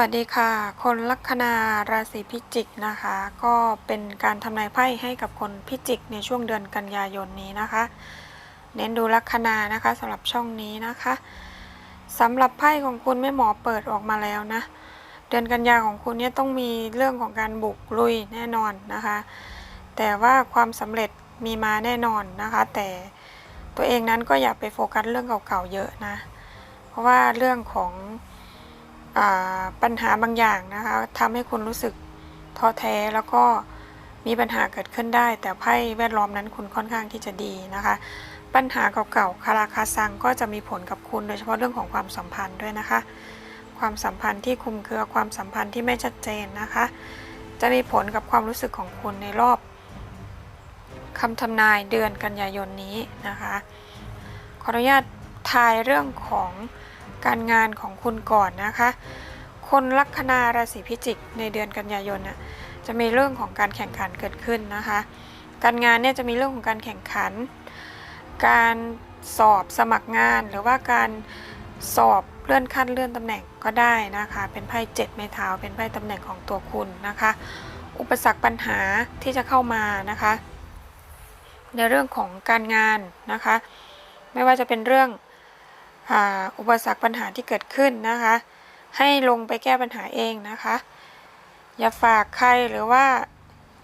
วัสดีค่ะ คนลัคนาราศีพิจิกนะคะ ก็เป็นการทำนายไพ่ให้กับคนพิจิกในช่วงเดือนกันยายนนี้นะคะ เน้นดูลัคนานะคะสำหรับช่องนี้นะคะสำหรับไพ่ของคุณแม่หมอเปิดออกมาแล้วนะ เดือนกันยาของคุณเนี่ยต้องมีเรื่องของการบุกลุยแน่นอนนะคะ แต่ว่าความสำเร็จมีมาแน่นอนนะคะ แต่ตัวเองนั้นก็อย่าไปโฟกัสเรื่องเก่าๆเยอะนะ เพราะว่าเรื่องของ ปัญหาบางอย่างนะคะทำให้คุณรู้สึกท้อแท้แล้วก็มีปัญหาเกิดขึ้นได้ แต่ไพ่แวดล้อมนั้นคุณค่อนข้างที่จะดีนะคะ ปัญหาเก่าๆคาราคาซังก็จะมีผลกับคุณโดยเฉพาะเรื่องของความสัมพันธ์ด้วยนะคะ ความสัมพันธ์ที่คุมเครือความสัมพันธ์ที่ไม่ชัดเจนนะคะ จะมีผลกับความรู้สึกของคุณในรอบคำทำนายเดือนกันยายนนี้นะคะ ขออนุญาตทายเรื่องของ การงานของคุณก่อนนะคะ คนลัคนาราศีพิจิกในเดือนกันยายนน่ะจะมีเรื่องของการแข่งขันเกิดขึ้นนะคะ การงานเนี่ยจะมีเรื่องของการแข่งขัน การสอบสมัครงานหรือว่าการสอบเลื่อนขั้นเลื่อนตำแหน่งก็ได้นะคะ เป็นไพ่เจ็ดไม้เท้าเป็นไพ่ตำแหน่งของตัวคุณนะคะ อุปสรรคปัญหาที่จะเข้ามานะคะ ในเรื่องของการงานนะคะ ไม่ว่าจะเป็นเรื่อง อุปสรรคปัญหาที่เกิดขึ้นนะคะ ให้ลงไปแก้ปัญหาเองนะคะ อย่าฝากใครหรือว่า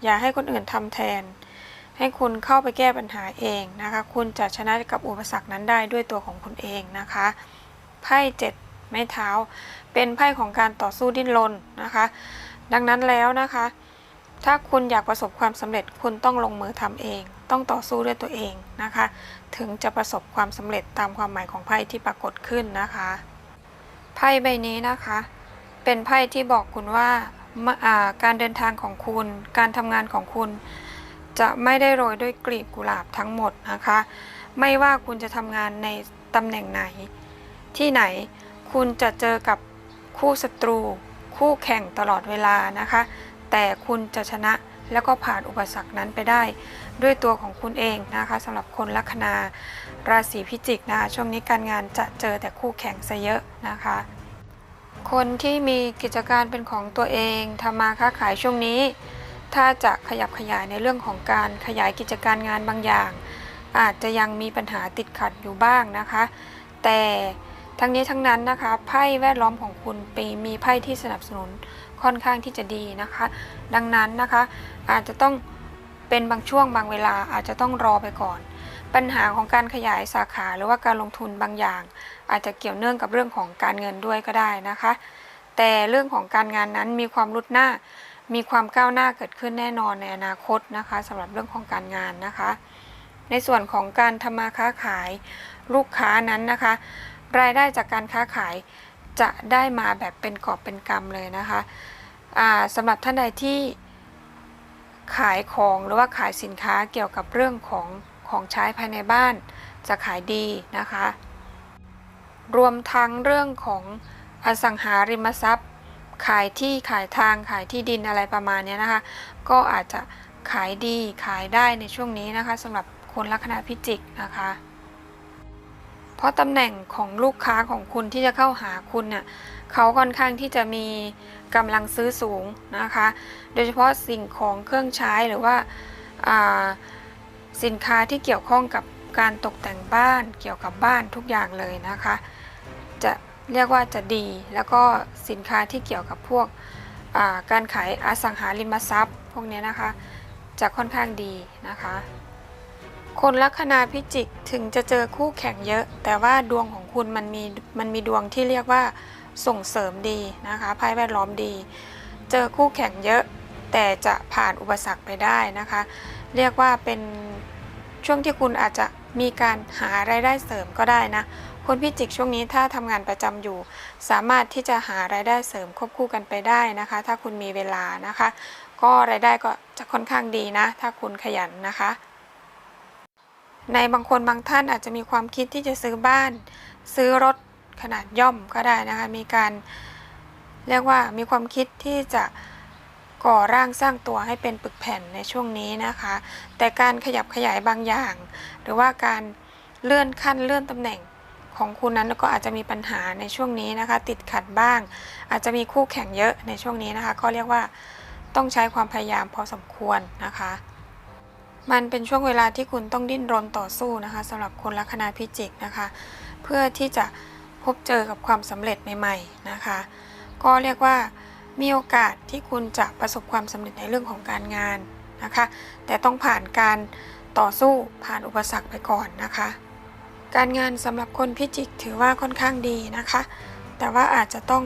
อย่าให้คนอื่นทำแทน ให้คุณเข้าไปแก้ปัญหาเองนะคะ คุณจะชนะกับอุปสรรคนั้นได้ด้วยตัวของคุณเองนะคะไพ่เจ็ดไม้เท้า เป็นไพ่ของการต่อสู้ดิ้นรนนะคะ ดังนั้นแล้วนะคะ ถ้าคุณอยากประสบความสำเร็จคุณต้องลงมือทำเอง ต้องต่อสู้ด้วยตัวเองนะคะ ถึงจะประสบความสำเร็จตามความหมายของไพ่ที่ปรากฏขึ้นนะคะไพ่ใบนี้นะคะ เป็นไพ่ที่บอกคุณว่ามาอ่าการเดินทางของคุณ การทำงานของคุณ จะไม่ได้โรยด้วยกลีบกุหลาบทั้งหมดนะคะ ไม่ว่าคุณจะทำงานในตำแหน่งไหน ที่ไหนคุณจะเจอกับคู่ศัตรู คู่แข่งตลอดเวลานะคะ แต่คุณจะชนะแล้วก็ผ่านอุปสรรคนั้นไปได้ ด้วยตัวของคุณเองนะคะสำหรับคนลัคนาราศีพิจิกนะคะช่วงนี้การงานจะเจอแต่คู่แข่งซะเยอะนะคะ คนที่มีกิจการเป็นของตัวเองทำมาค้าขายช่วงนี้ ถ้าจะขยับขยายในเรื่องของการขยายกิจการงานบางอย่าง อาจจะยังมีปัญหาติดขัดอยู่บ้างนะคะ แต่ทั้งนี้ทั้งนั้นนะคะไพ่แวดล้อมของคุณปีมีไพ่ที่สนับสนุน ค่อนข้างที่จะดีนะคะ ดังนั้นนะคะอาจจะต้องเป็นบางช่วงบางเวลาอาจจะต้องรอไปก่อน ปัญหาของการขยายสาขาหรือว่าการลงทุนบางอย่าง อาจจะเกี่ยวเนื่องกับเรื่องของการเงินด้วยก็ได้นะคะ แต่เรื่องของการงานนั้นมีความรุดหน้า มีความก้าวหน้าเกิดขึ้นแน่นอนในอนาคตนะคะสำหรับเรื่องของการงานนะคะ ในส่วนของการทำมาค้าขายลูกค้านั้นนะคะ รายได้จากการค้าขาย จะได้มาแบบเป็นกอบเป็นกำเลยนะคะอ่าสำหรับท่านใดที่ขายของหรือว่าขายสินค้าเกี่ยวกับเรื่องของของใช้ภายในบ้าน จะขายดีนะคะ รวมทั้งเรื่องของอสังหาริมทรัพย์ ขายที่ขายทางขายที่ดินอะไรประมาณนี้นะคะ ก็อาจจะขายดีขายได้ในช่วงนี้นะคะสำหรับคนลัคนาพิจิกนะคะ เพราะตำแหน่งของลูกค้าของคุณที่จะเข้าหาคุณเนี่ยเขาค่อนข้างที่จะมีกำลังซื้อสูงนะคะ โดยเฉพาะสิ่งของเครื่องใช้หรือว่าาสินค้าที่เกี่ยวข้องกับการตกแต่งบ้านเกี่ยวกับบ้านทุกอย่างเลยนะคะ จะเรียกว่าจะดีแล้วก็สินค้าที่เกี่ยวกับพวกาการขายอสังหาริมทรัพย์ พวกนี้นะคะ จะค่อนข้างดีนะคะ คนลัคนาพิจิกถึงจะเจอคู่แข่งเยอะ แต่ว่าดวงของคุณมันมีมันมีดวงที่เรียกว่าส่งเสริมดีนะคะไพ่แวดล้อมดี เจอคู่แข่งเยอะ แต่จะผ่านอุปสรรคไปได้นะคะ เรียกว่าเป็นช่วงที่คุณอาจจะมีการหารายได้เสริมก็ได้นะ คนพิจิกช่วงนี้ถ้าทำงานประจำอยู่ สามารถที่จะหารายได้เสริมควบคู่กันไปได้นะคะ ถ้าคุณมีเวลานะคะ ก็รายได้ก็จะค่อนข้างดีนะ ถ้าคุณขยันนะคะ ในบางคนบางท่านอาจจะมีความคิดที่จะซื้อบ้าน ซื้อรถขนาดย่อมก็ได้นะคะ มีการเรียกว่ามีความคิดที่จะก่อร่างสร้างตัวให้เป็นปึกแผ่นในช่วงนี้นะคะ แต่การขยับขยายบางอย่าง หรือว่าการเลื่อนขั้นเลื่อนตำแหน่งของคุณนั้นก็อาจจะมีปัญหาในช่วงนี้นะคะ ติดขัดบ้าง อาจจะมีคู่แข่งเยอะในช่วงนี้นะคะ ก็เรียกว่าต้องใช้ความพยายามพอสมควรนะคะ มันเป็นช่วงเวลาที่คุณต้องดิ้นรนต่อสู้นะคะสำหรับคนลัคนาพิจิกนะคะ เพื่อที่จะพบเจอกับความสำเร็จใหม่ ๆนะคะ ก็เรียกว่ามีโอกาสที่คุณจะประสบความสำเร็จในเรื่องของการงานนะคะ แต่ต้องผ่านการต่อสู้ผ่านอุปสรรคไปก่อนนะคะ การงานสำหรับคนพิจิกถือว่าค่อนข้างดีนะคะ แต่ว่าอาจจะต้อง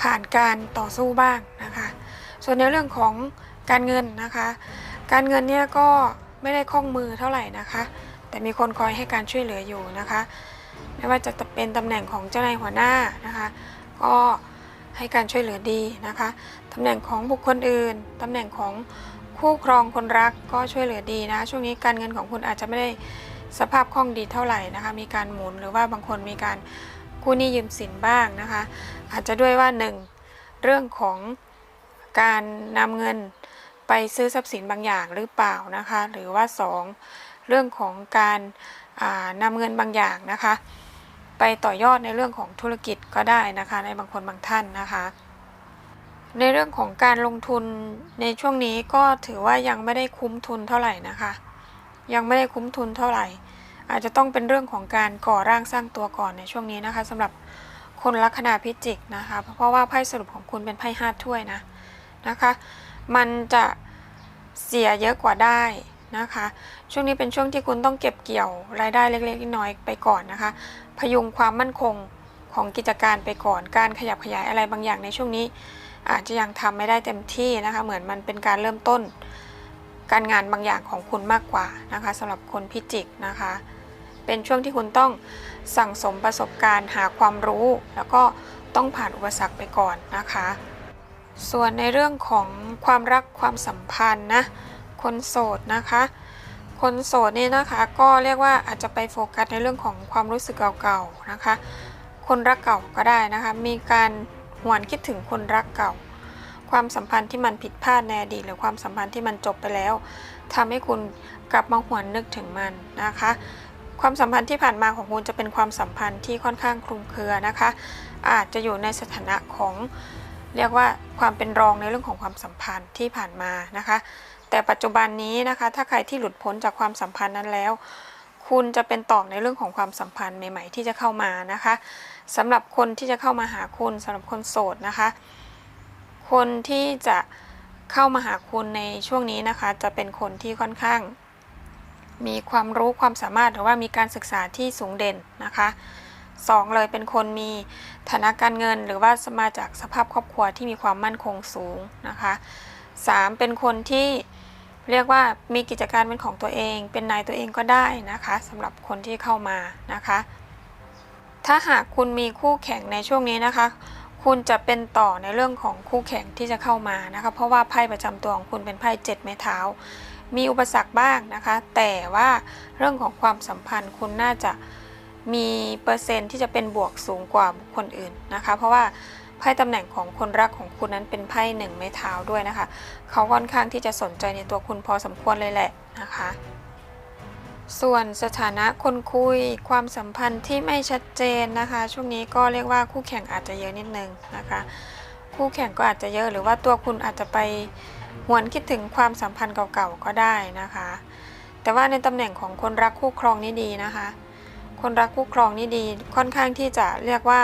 ผ่านการต่อสู้บ้างนะคะ ส่วนในเรื่องของการเงินนะคะ การเงินเนี่ยก็ไม่ได้คล่องมือเท่าไหร่นะคะ แต่มีคนคอยให้การช่วยเหลืออยู่นะคะ ไม่ว่าจะเป็นตำแหน่งของเจ้านายหัวหน้านะคะ ก็ให้การช่วยเหลือดีนะคะตำแหน่งของบุคคลอื่นตำแหน่งของคู่ครองคนรักก็ช่วยเหลือดีนะ ช่วงนี้การเงินของคุณอาจจะไม่ได้สภาพคล่องดีเท่าไหร่นะคะ มีการหมุนหรือว่าบางคนมีการกู้หนี้ยืมสินบ้างนะคะ อาจจะด้วยว่า 1. เรื่องของการนำเงิน ไปซื้อทรัพย์สินบางอย่างหรือเปล่านะคะ หรือว่า 2. เรื่องของการอ่านำเงินบางอย่างนะคะ ไปต่อยอดในเรื่องของธุรกิจก็ได้นะคะ ในบางคนบางท่านนะคะ ในเรื่องของการลงทุนในช่วงนี้ก็ถือว่ายังไม่ได้คุ้มทุนเท่าไหร่นะคะ ยังไม่ได้คุ้มทุนเท่าไหร่ อาจจะต้องเป็นเรื่องของการก่อร่างสร้างตัวก่อนในช่วงนี้นะคะสำหรับคนลัคนาพิจิกนะคะ เพราะว่าไพ่สรุปของคุณเป็นไพ่ห้าถ้วยนะนะคะ มันจะเสียเยอะกว่าได้นะคะ ช่วงนี้เป็นช่วงที่คุณต้องเก็บเกี่ยวรายได้เล็กๆน้อยๆไปก่อนนะคะ พยุงความมั่นคงของกิจการไปก่อน การขยับขยายอะไรบางอย่างในช่วงนี้ อาจจะยังทำไม่ได้เต็มที่นะคะ เหมือนมันเป็นการเริ่มต้น การงานบางอย่างของคุณมากกว่านะคะสำหรับคนพิจิกนะคะ เป็นช่วงที่คุณต้องสั่งสมประสบการณ์หาความรู้ แล้วก็ต้องผ่านอุปสรรคไปก่อนนะคะ ส่วนในเรื่องของความรักความสัมพันธ์นะ คนโสดนะคะ คนโสดนี่นะคะก็เรียกว่าอาจจะไปโฟกัสในเรื่องของความรู้สึกเก่าๆนะคะ คนรักเก่าก็ได้นะคะ มีการหวนคิดถึงคนรักเก่า ความสัมพันธ์ที่มันผิดพลาดในอดีตหรือความสัมพันธ์ที่มันจบไปแล้วทำให้คุณกลับมาหวนนึกถึงมันนะคะ ความสัมพันธ์ที่ผ่านมาของคุณจะเป็นความสัมพันธ์ที่ค่อนข้างคลุมเครือนะคะ อาจจะอยู่ในสถานะของ เรียกว่าความเป็นรองในเรื่องของความสัมพันธ์ที่ผ่านมานะคะ แต่ปัจจุบันนี้นะคะถ้าใครที่หลุดพ้นจากความสัมพันธ์นั้นแล้ว คุณจะเป็นต่อในเรื่องของความสัมพันธ์ใหม่ ๆ ที่จะเข้ามานะคะสำหรับคนที่จะเข้ามาหาคุณสำหรับคนโสดนะคะ คนที่จะเข้ามาหาคุณในช่วงนี้นะคะ จะเป็นคนที่ค่อนข้าง มีความรู้ความสามารถหรือว่ามีการศึกษาที่สูงเด่นนะคะ สองเลยเป็นคนมีฐานะการเงิน หรือว่ามาจากสภาพครอบครัวที่มีความมั่นคงสูงนะคะสามเป็นคนที่เรียกว่ามีกิจการเป็นของตัวเอง เป็นนายตัวเองก็ได้นะคะสำหรับคนที่เข้ามานะคะ ถ้าหากคุณมีคู่แข่งในช่วงนี้นะคะ คุณจะเป็นต่อในเรื่องของคู่แข่งที่จะเข้ามานะคะ เพราะว่าไพ่ประจำตัวของคุณเป็นไพ่เจ็ดไม้เท้ามีอุปสรรคบ้างนะคะ แต่ว่าเรื่องของความสัมพันธ์คุณน่าจะ มีเปอร์เซ็นต์ที่จะเป็นบวกสูงกว่าบุคคลอื่นนะคะ เพราะว่าไพ่ตำแหน่งของคนรักของคุณนั้นเป็นไพ่หนึ่งไม้เท้าด้วยนะคะ เขาค่อนข้างที่จะสนใจในตัวคุณพอสมควรเลยแหละนะคะ ส่วนสถานะคนคุยความสัมพันธ์ที่ไม่ชัดเจนนะคะ ช่วงนี้ก็เรียกว่าคู่แข่งอาจจะเยอะนิดนึงนะคะ คู่แข่งก็อาจจะเยอะหรือว่าตัวคุณอาจจะไปหวนคิดถึงความสัมพันธ์เก่าๆก็ได้นะคะ แต่ว่าในตำแหน่งของคนรักคู่ครองนี่ดีนะคะ คนรักคู่ครองนี่ดี ค่อนข้างที่จะเรียกว่า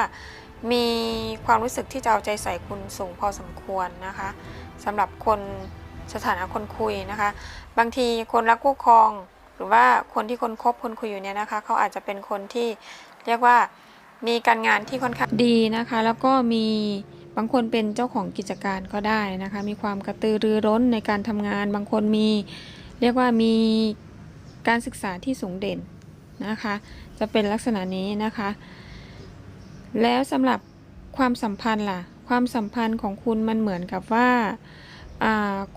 มีความรู้สึกที่จะเอาใจใส่คุณสูงพอสมควรนะคะสำหรับคนสถานะคนคุยนะคะ บางทีคนรักคู่ครอง หรือว่าคนที่คนคบคนคุยอยู่เนี่ยนะคะเขาอาจจะเป็นคนที่เรียกว่ามีการงานที่ค่อนข้างดีนะคะ แล้วก็มีบางคนเป็นเจ้าของกิจการก็ได้นะคะ มีความกระตือรือร้นในการทำงาน บางคนมีเรียกว่ามีการศึกษาที่สูงเด่น นะคะ จะเป็นลักษณะนี้นะคะ แล้วสำหรับความสัมพันธ์ล่ะ ความสัมพันธ์ของคุณมันเหมือนกับว่า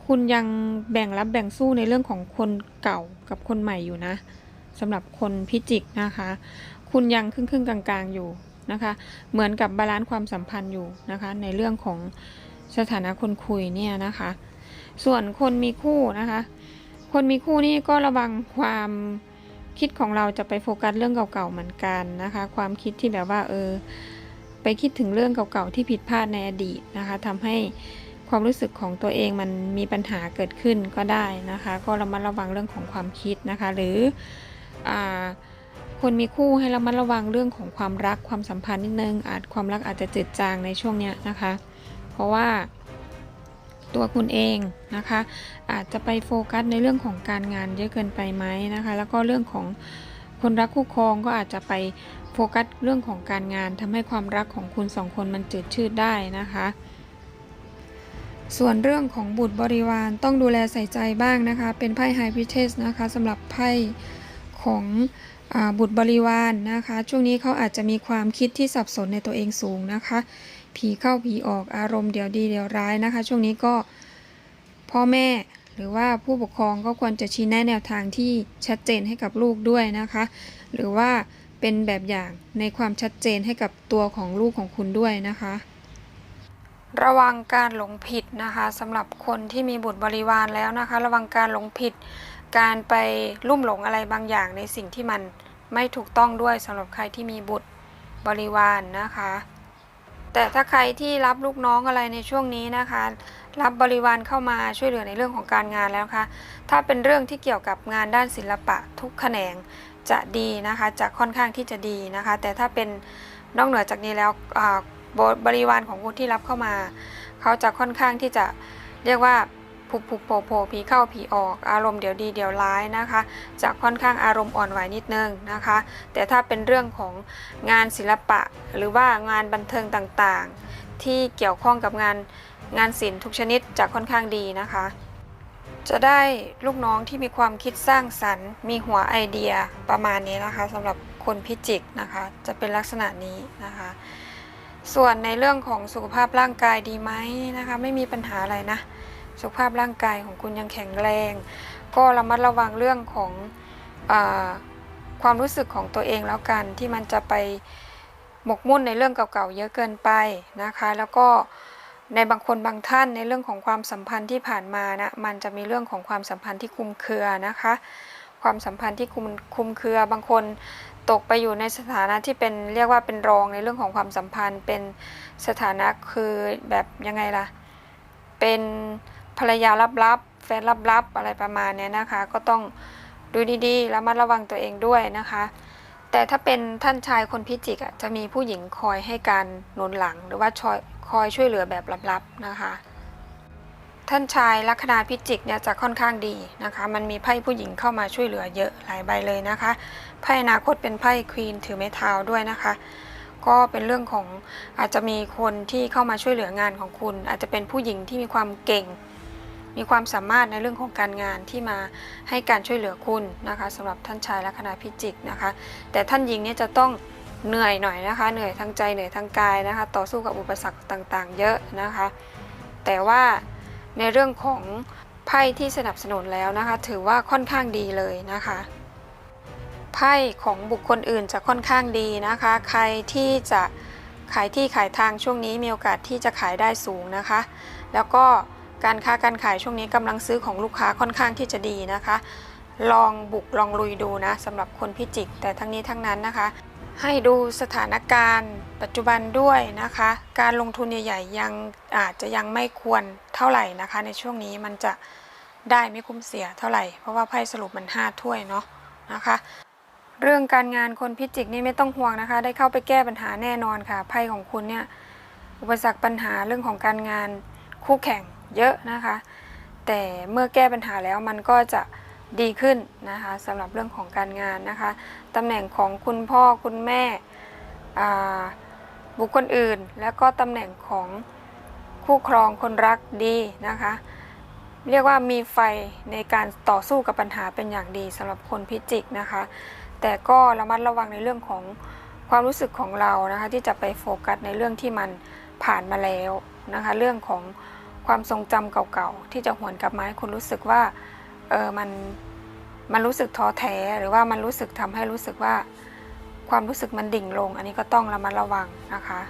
คุณยังแบ่งรับแบ่งสู้ในเรื่องของคนเก่ากับคนใหม่อยู่นะสำหรับคนพิจิกนะคะ คุณยังครึ่งครึ่งกลางๆอยู่นะคะ เหมือนกับบาลานซ์ความสัมพันธ์อยู่นะคะ ในเรื่องของสถานะคนคุยเนี่ยนะคะ ส่วนคนมีคู่นะคะ คนมีคู่นี่ก็ระวังความ คิดของเราจะไปโฟกัสเรื่องเก่าๆเหมือนกันนะคะ ความคิดที่แบบว่าเออ ไปคิดถึงเรื่องเก่าๆที่ผิดพลาดในอดีตนะคะทำให้ความรู้สึกของตัวเองมันมีปัญหาเกิดขึ้นก็ได้นะคะ ก็ระมัดระวังเรื่องของความคิดนะคะ หรืออาคนมีคู่ให้ระมัดระวังเรื่องของความรักความสัมพันธ์นิดนึงอาจความรักอาจจะจืดจางในช่วงเนี้ยนะคะ เพราะว่า ตัวคุณเองนะคะ อาจจะไปโฟกัสในเรื่องของการงานเยอะเกินไปไหมนะคะ แล้วก็เรื่องของคนรักคู่ครองก็อาจจะไปโฟกัสเรื่องของการงานทำให้ความรักของคุณสองคนมันจืดชืดได้นะคะส่วนเรื่องของบุตรบริวารต้องดูแลใส่ใจบ้างนะคะ เป็นไพ่ไฮพิเทสนะคะสำหรับไพ่ของอบุตรบริวารนะคะ ช่วงนี้เขาอาจจะมีความคิดที่สับสนในตัวเองสูงนะคะ ผีเข้าผีออกอารมณ์เดี๋ยวดีเดี๋ยวร้ายนะคะ ช่วงนี้ก็พ่อแม่หรือว่าผู้ปกครองก็ควรจะชี้แนะแนวทางที่ชัดเจนให้กับลูกด้วยนะคะ หรือว่าเป็นแบบอย่างในความชัดเจนให้กับตัวของลูกของคุณด้วยนะคะ ระวังการหลงผิดนะคะสำหรับคนที่มีบุตรบริวารแล้วนะคะ ระวังการหลงผิด การไปลุ่มหลงอะไรบางอย่างในสิ่งที่มันไม่ถูกต้องด้วยสำหรับใครที่มีบุตรบริวารนะคะ แต่ถ้าใครที่รับลูกน้องอะไรในช่วงนี้นะคะ รับบริวารเข้ามาช่วยเหลือในเรื่องของการงานแล้วคะคะถ้าเป็นเรื่องที่เกี่ยวกับงานด้านศิลปะทุกแขนงจะดีนะคะ จะค่อนข้างที่จะดีนะคะ แต่ถ้าเป็นนอกเหนือจากนี้แล้วบริวารของคุณที่รับเข้ามา เขาจะค่อนข้างที่จะเรียกว่า ผุบผุบโผโผล่ผีเข้าผีออก อารมณ์เดี๋ยวดีเดี๋ยวร้ายนะคะ จะค่อนข้างอารมณ์อ่อนไหวนิดนึงนะคะ แต่ถ้าเป็นเรื่องของงานศิลปะ หรือว่างานบันเทิงต่างๆ ที่เกี่ยวข้องกับงานงานศิลป์ทุกชนิดจะค่อนข้างดีนะคะ จะได้ลูกน้องที่มีความคิดสร้างสรรค์ มีหัวไอเดียประมาณนี้นะคะสำหรับคนพิจิกนะคะ จะเป็นลักษณะนี้นะคะส่วนในเรื่องของสุขภาพร่างกายดีไหมนะคะ ไม่มีปัญหาอะไรนะ สุขภาพร่างกายของคุณยังแข็งแรง ก็ระมัดระวังเรื่องของอความรู้สึกของตัวเองแล้วกันที่มันจะไปหมกมุ่นในเรื่องเก่าๆเยอะเกินไปนะคะ แล้วก็ในบางคนบางท่านในเรื่องของความสัมพันธ์ที่ผ่านมานะมันจะมีเรื่องของความสัมพันธ์ที่คุมเครือนะคะ ความสัมพันธ์ที่คุมคุมเครือบางคนตกไปอยู่ในสถานะที่เป็นเรียกว่าเป็นรองในเรื่องของความสัมพันธ์ เป็นสถานะคือแบบยังไงล่ะ เป็น ภรรยาลับๆแฟนลับๆอะไรประมาณนี้นะคะ ก็ต้องดูดีๆ แล้วมาระวังตัวเองด้วยนะคะ แต่ถ้าเป็นท่านชายคนพิจิกอะจะมีผู้หญิงคอยให้การหนุนหลัง หรือว่าชอยคอยช่วยเหลือแบบลับๆนะคะ ท่านชายลัคนาพิจิกเนี่ยจะค่อนข้างดีนะคะ มันมีไพ่ผู้หญิงเข้ามาช่วยเหลือเยอะหลายใบเลยนะคะไพ่อนาคตเป็นไพ่ควีนถือไม้เท้าด้วยนะคะก็เป็นเรื่องของอาจจะมีคนที่เข้ามาช่วยเหลืองานของคุณ อาจจะเป็นผู้หญิงที่มีความเก่ง มีความสามารถในเรื่องของการงานที่มาให้การช่วยเหลือคุณนะคะสำหรับท่านชายลัคนาพิจิกนะคะ แต่ท่านหญิงเนี่ยจะต้องเหนื่อยหน่อยนะคะ เหนื่อยทางใจเหนื่อยทางกายนะคะ ต่อสู้กับอุปสรรคต่างๆ เยอะนะคะ แต่ว่าในเรื่องของไพ่ที่สนับสนุนแล้วนะคะ ถือว่าค่อนข้างดีเลยนะคะไพ่ของบุคคลอื่นจะค่อนข้างดีนะคะ ใครที่จะขายที่ขายทางช่วงนี้มีโอกาสที่จะขายได้สูงนะคะ แล้วก็ การค้าการขายช่วงนี้กำลังซื้อของลูกค้าค่อนข้างที่จะดีนะคะ ลองบุกลองลุยดูนะสำหรับคนพิจิก แต่ทั้งนี้ทั้งนั้นนะคะ ให้ดูสถานการณ์ ปัจจุบันด้วยนะคะ การลงทุนใหญ่ๆยังอาจจะยังไม่ควรเท่าไหร่นะคะ ในช่วงนี้มันจะได้ไม่คุ้มเสียเท่าไหร่ เพราะว่าไพ่สรุปมัน5ถ้วยเนาะนะคะ เรื่องการงานคนพิจิกนี่ไม่ต้องห่วงนะคะ ได้เข้าไปแก้ปัญหาแน่นอนค่ะไพ่ของคุณเนี่ยอุปสรรคปัญหาเรื่องของการงานคู่แข่ง เยอะนะคะ แต่เมื่อแก้ปัญหาแล้วมันก็จะดีขึ้นนะคะสำหรับเรื่องของการงานนะคะตำแหน่งของคุณพ่อคุณแม่บุคคลอื่น แล้วก็ตำแหน่งของคู่ครองคนรักดีนะคะ เรียกว่ามีไฟในการต่อสู้กับปัญหาเป็นอย่างดีสำหรับคนพิจิกนะคะ แต่ก็ระมัดระวังในเรื่องของความรู้สึกของเรานะคะที่จะไปโฟกัสในเรื่องที่มันผ่านมาแล้วนะคะ เรื่องของ ความทรงจำเก่าๆที่จะหวนกลับมาให้คุณรู้สึกว่าเออมันมันรู้สึกท้อแท้หรือว่ามันรู้สึกทำให้รู้สึกว่าความรู้สึกมันดิ่งลง อันนี้ก็ต้องระมัดระวังนะคะ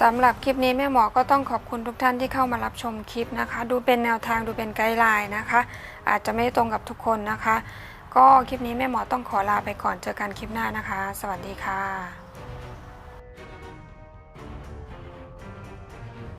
สำหรับคลิปนี้แม่หมอก็ต้องขอบคุณทุกท่านที่เข้ามารับชมคลิปนะคะ ดูเป็นแนวทางดูเป็นไกด์ไลน์นะคะ อาจจะไม่ตรงกับทุกคนนะคะ ก็คลิปนี้แม่หมอต้องขอลาไปก่อนเจอกันคลิปหน้านะคะ สวัสดีค่ะ